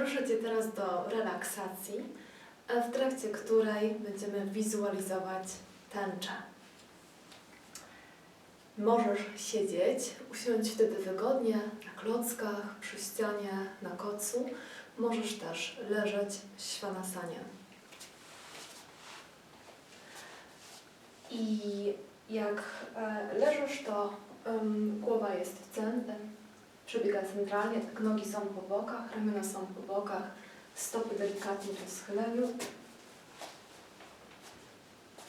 Zaproszę Cię teraz do relaksacji, w trakcie której będziemy wizualizować tęczę. Możesz siedzieć, usiąść wtedy wygodnie na klockach, przy ścianie, na kocu. Możesz też leżeć w śwanasanie. I jak e, leżysz, to em, głowa jest w centrum, przebiega centralnie, tak nogi są po bokach, ramiona są po bokach, stopy delikatnie po schyleniu.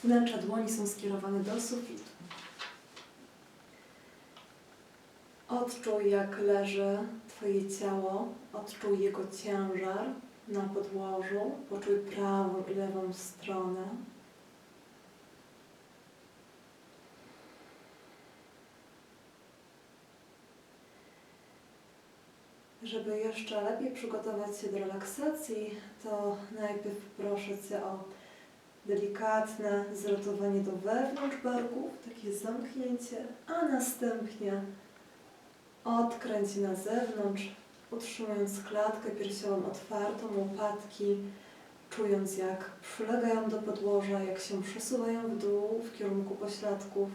Wnętrza dłoni są skierowane do sufitu. Odczuj, jak leży Twoje ciało, odczuj jego ciężar na podłożu, poczuj prawą i lewą stronę. Żeby jeszcze lepiej przygotować się do relaksacji, to najpierw proszę Cię o delikatne zrotowanie do wewnątrz barków, takie zamknięcie, a następnie odkręć na zewnątrz, utrzymując klatkę piersiową otwartą, łopatki, czując jak przylegają do podłoża, jak się przesuwają w dół w kierunku pośladków.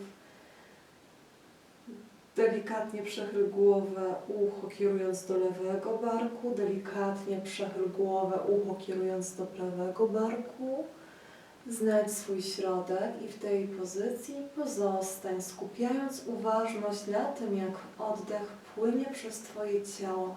Delikatnie przechyl głowę, ucho kierując do lewego barku, delikatnie przechyl głowę, ucho kierując do prawego barku. Znajdź swój środek i w tej pozycji pozostań, skupiając uważność na tym, jak oddech płynie przez Twoje ciało.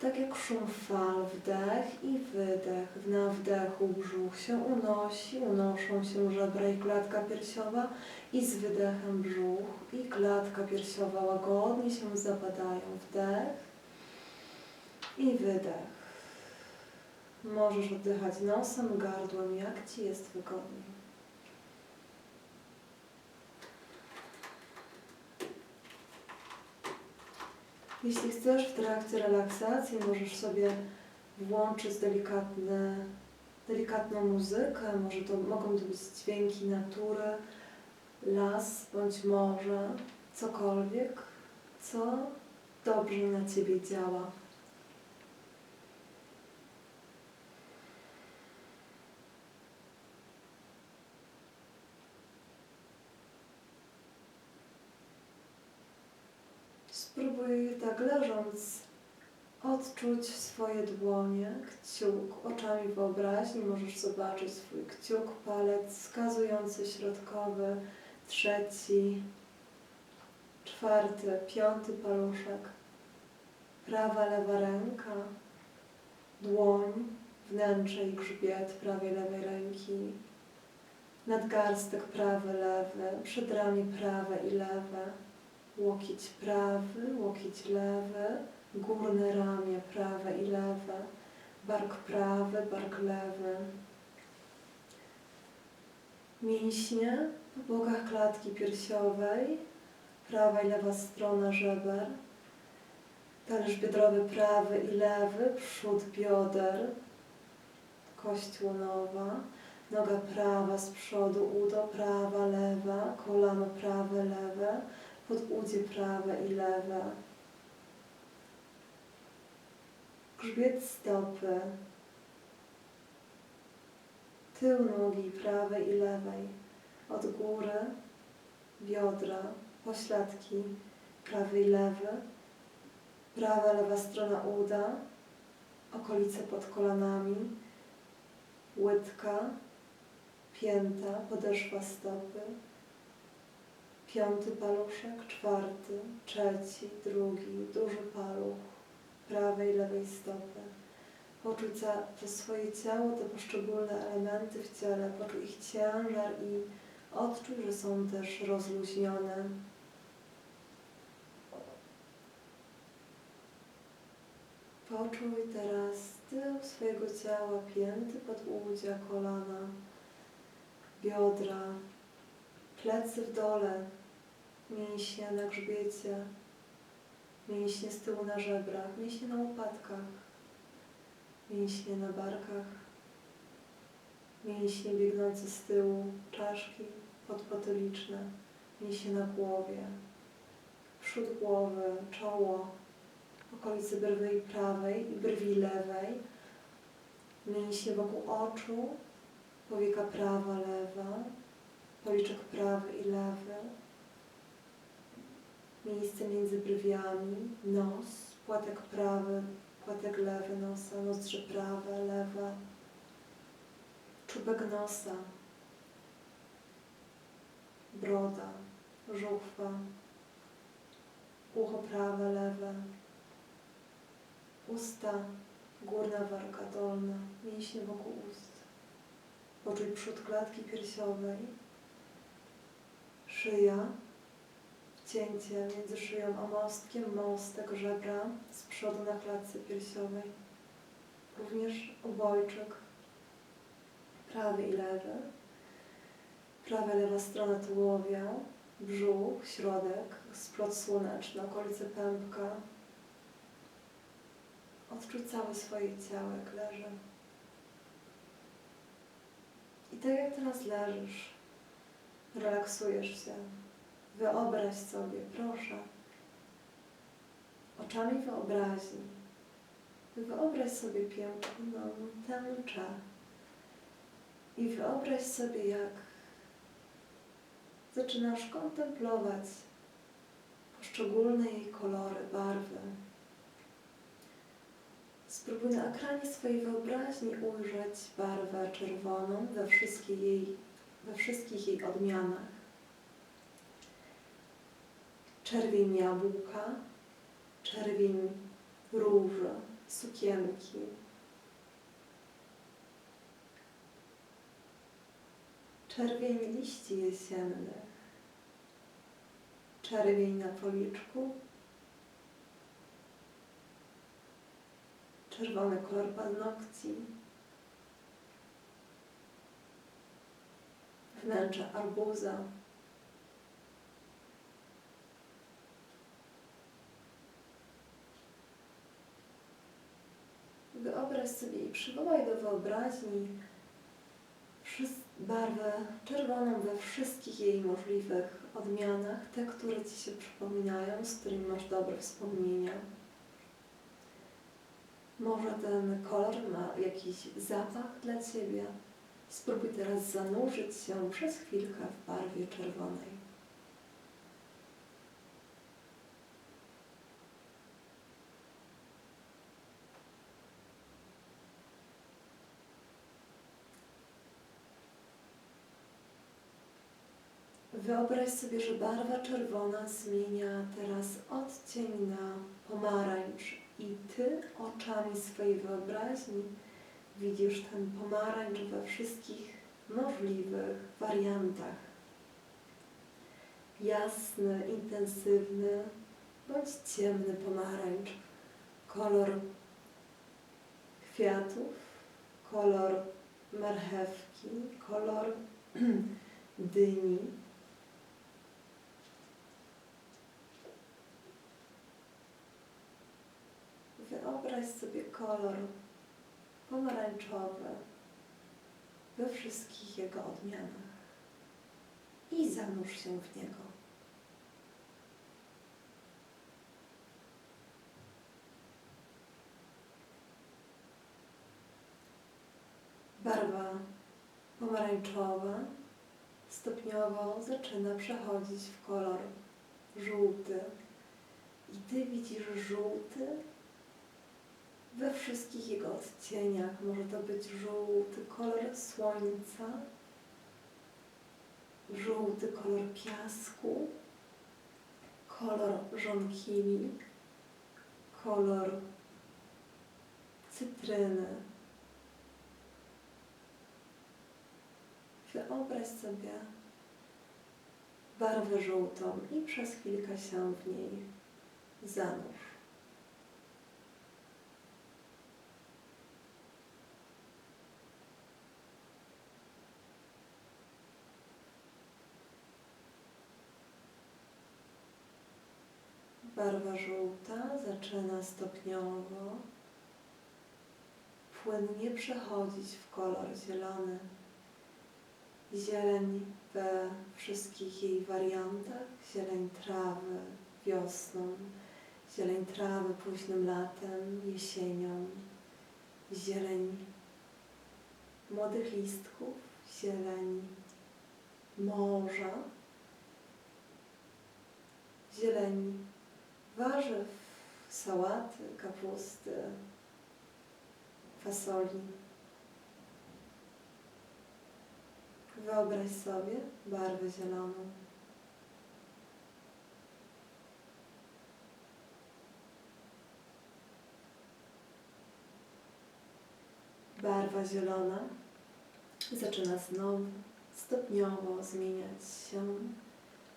Tak jak szum fal, wdech i wydech. Na wdechu brzuch się unosi, unoszą się żebra i klatka piersiowa i z wydechem brzuch i klatka piersiowa łagodnie się zapadają. Wdech i wydech. Możesz oddychać nosem, gardłem, jak Ci jest wygodniej. Jeśli chcesz w trakcie relaksacji, możesz sobie włączyć delikatne, delikatną muzykę. Może to mogą to być dźwięki natury, las bądź morze, cokolwiek, co dobrze na Ciebie działa. Spróbuj tak leżąc odczuć swoje dłonie, kciuk. Oczami wyobraźni możesz zobaczyć swój kciuk, palec wskazujący środkowy, trzeci, czwarty, piąty paluszek, prawa, lewa ręka, dłoń, wnętrze i grzbiet prawej, lewej ręki, nadgarstek prawy, lewy, przedramię prawe i lewe, łokieć prawy, łokieć lewy, górne ramię prawe i lewe, bark prawy, bark lewy. Mięśnie po bokach klatki piersiowej, prawa i lewa strona żeber, talerz biodrowy prawy i lewy, przód bioder, kość łonowa, noga prawa z przodu, udo prawa, lewa, kolano prawe, lewe, podudzie prawe i lewe. Grzbiet stopy. Tył nogi prawej i lewej. Od góry biodra, pośladki prawy i lewy. Prawa, lewa strona uda. Okolice pod kolanami. Łydka, pięta, podeszwa stopy piąty paluszek, czwarty, trzeci, drugi, duży paluch prawej, lewej stopy. Poczuć za to swoje ciało, te poszczególne elementy w ciele, poczuj ich ciężar i odczuj, że są też rozluźnione. Poczuj teraz tył swojego ciała, pięty, podłudzia, kolana, biodra, plecy w dole, mięśnie na grzbiecie, mięśnie z tyłu na żebrach, mięśnie na łopatkach, mięśnie na barkach, mięśnie biegnące z tyłu, czaszki podpotyliczne, mięśnie na głowie, przód głowy, czoło, okolice brwi prawej i brwi lewej, Mięśnie wokół oczu, powieka prawa, lewa, policzek prawy i lewy, miejsce między brwiami, nos, płatek prawy, płatek lewy nosa, nozdrze prawe, lewe, czubek nosa, broda, żuchwa, ucho prawe, lewe, usta, górna warga dolna, mięśnie wokół ust. Poczuj przód klatki piersiowej, szyja, wcięcie między szyją a mostkiem, mostek żebra z przodu na klatce piersiowej. Również obojczyk, prawy i lewy, prawa lewa strona tułowia, brzuch, środek, splot słoneczny, okolice pępka. Odczuj całe swoje ciało, jak leży. I tak jak teraz leżysz, relaksujesz się, wyobraź sobie, proszę, oczami wyobraźni, wyobraź sobie piękną tęczę i wyobraź sobie, jak zaczynasz kontemplować poszczególne jej kolory, barwy. Spróbuj na ekranie swojej wyobraźni ujrzeć barwę czerwoną we, jej, we wszystkich jej odmianach. Czerwień jabłka, czerwień róży, sukienki. Czerwień liści jesiennych, czerwień na policzku, czerwony kolor paznokci, wnętrze arbuza, Wyobraź sobie i przywołaj do wyobraźni barwę czerwoną we wszystkich jej możliwych odmianach, te, które Ci się przypominają, z którymi masz dobre wspomnienia. Może ten kolor ma jakiś zapach dla Ciebie. Spróbuj teraz zanurzyć się przez chwilkę w barwie czerwonej. Wyobraź sobie, że barwa czerwona zmienia teraz odcień na pomarańcz i Ty oczami swojej wyobraźni widzisz ten pomarańcz we wszystkich możliwych wariantach. Jasny, intensywny bądź ciemny pomarańcz, kolor kwiatów, kolor marchewki, kolor dyni. Wyobraź sobie kolor pomarańczowy we wszystkich jego odmianach i zanurz się w niego. Barwa pomarańczowa stopniowo zaczyna przechodzić w kolor żółty. I Ty widzisz żółty wszystkich jego odcieniach. Może to być żółty kolor słońca, żółty kolor piasku, kolor żonkili, kolor cytryny. Wyobraź sobie barwę żółtą i przez chwilkę się w niej zanurz. Barwa żółta zaczyna stopniowo płynnie przechodzić w kolor zielony. Zieleń we wszystkich jej wariantach, zieleń trawy wiosną, zieleń trawy późnym latem, jesienią, zieleń młodych listków, zieleni, morza, zieleni, warzyw, sałaty, kapusty, fasoli. Wyobraź sobie barwę zieloną. Barwa zielona zaczyna znowu stopniowo zmieniać się,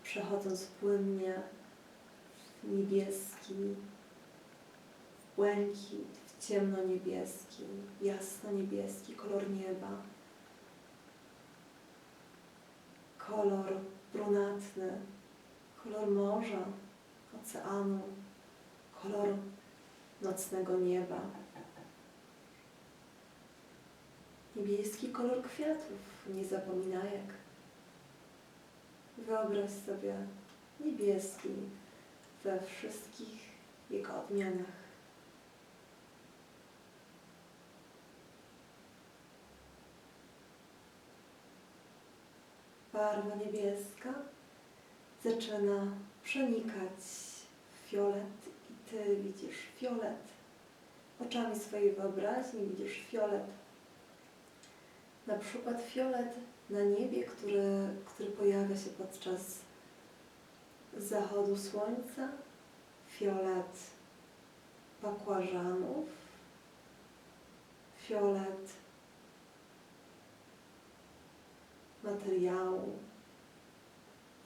przechodząc płynnie niebieski, błękit, w ciemno-niebieski, jasno-niebieski kolor nieba, kolor brunatny, kolor morza, oceanu, kolor nocnego nieba. Niebieski kolor kwiatów, niezapominajek. Wyobraź sobie niebieski we wszystkich jego odmianach. Barwa niebieska zaczyna przenikać w fiolet i ty widzisz fiolet. Oczami swojej wyobraźni widzisz fiolet na przykład fiolet na niebie, który, który pojawia się podczas zachodu słońca, fiolet bakłażanów, fiolet materiału.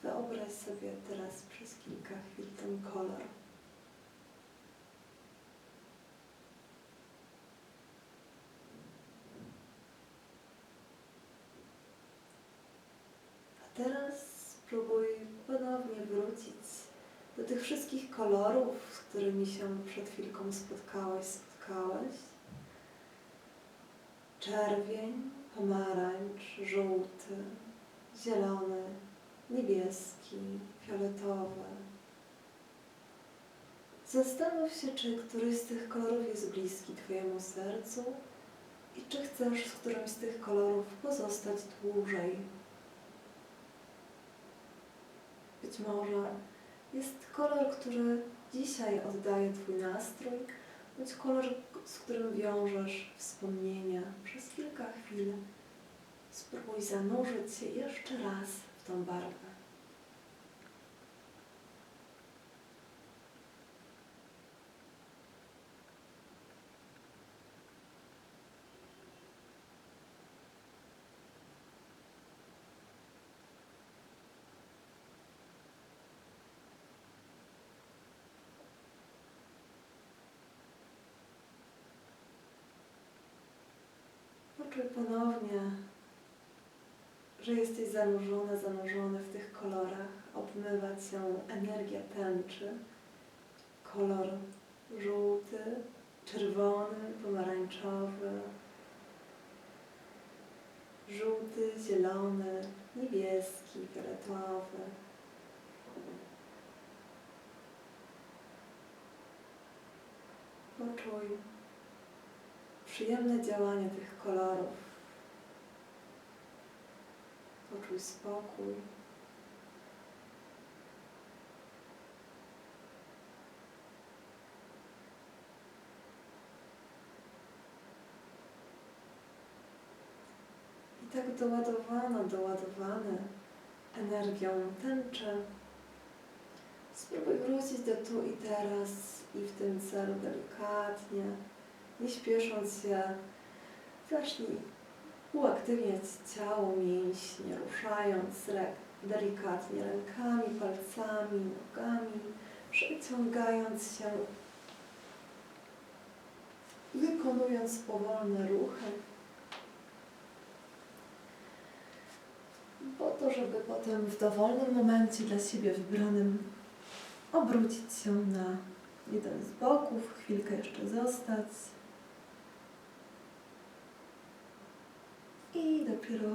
Wyobraź sobie teraz przez kilka chwil ten kolor. A teraz spróbuj ponownie wrócić do tych wszystkich kolorów, z którymi się przed chwilką spotkałeś, spotkałeś. Czerwień, pomarańcz, żółty, zielony, niebieski, fioletowy. Zastanów się, czy któryś z tych kolorów jest bliski Twojemu sercu i czy chcesz z którymś z tych kolorów pozostać dłużej. Być może jest kolor, który dzisiaj oddaje Twój nastrój, bądź kolor, z którym wiążesz wspomnienia przez kilka chwil. Spróbuj zanurzyć się jeszcze raz w tą barwę. Poczuj ponownie, że jesteś zanurzona, zanurzony w tych kolorach. Obmywa cię energia tęczy. Kolor żółty, czerwony, pomarańczowy, żółty, zielony, niebieski, fioletowy. Poczuj przyjemne działanie tych kolorów. Poczuj spokój. I tak doładowana, doładowany energią tęczy, spróbuj wrócić do tu i teraz i w tym celu delikatnie, nie śpiesząc się, zacznij uaktywniać ciało, mięśnie, ruszając delikatnie rękami, palcami, nogami, przeciągając się, wykonując powolne ruchy, po to, żeby potem w dowolnym momencie dla siebie wybranym obrócić się na jeden z boków, chwilkę jeszcze zostać. I dopiero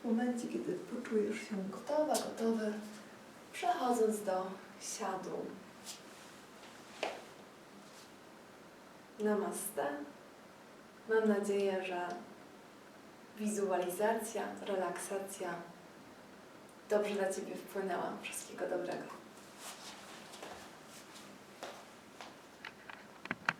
w momencie, kiedy poczujesz się gotowa, gotowy, przechodząc do siadu. Namaste. Mam nadzieję, że wizualizacja, relaksacja dobrze na Ciebie wpłynęła. Wszystkiego dobrego.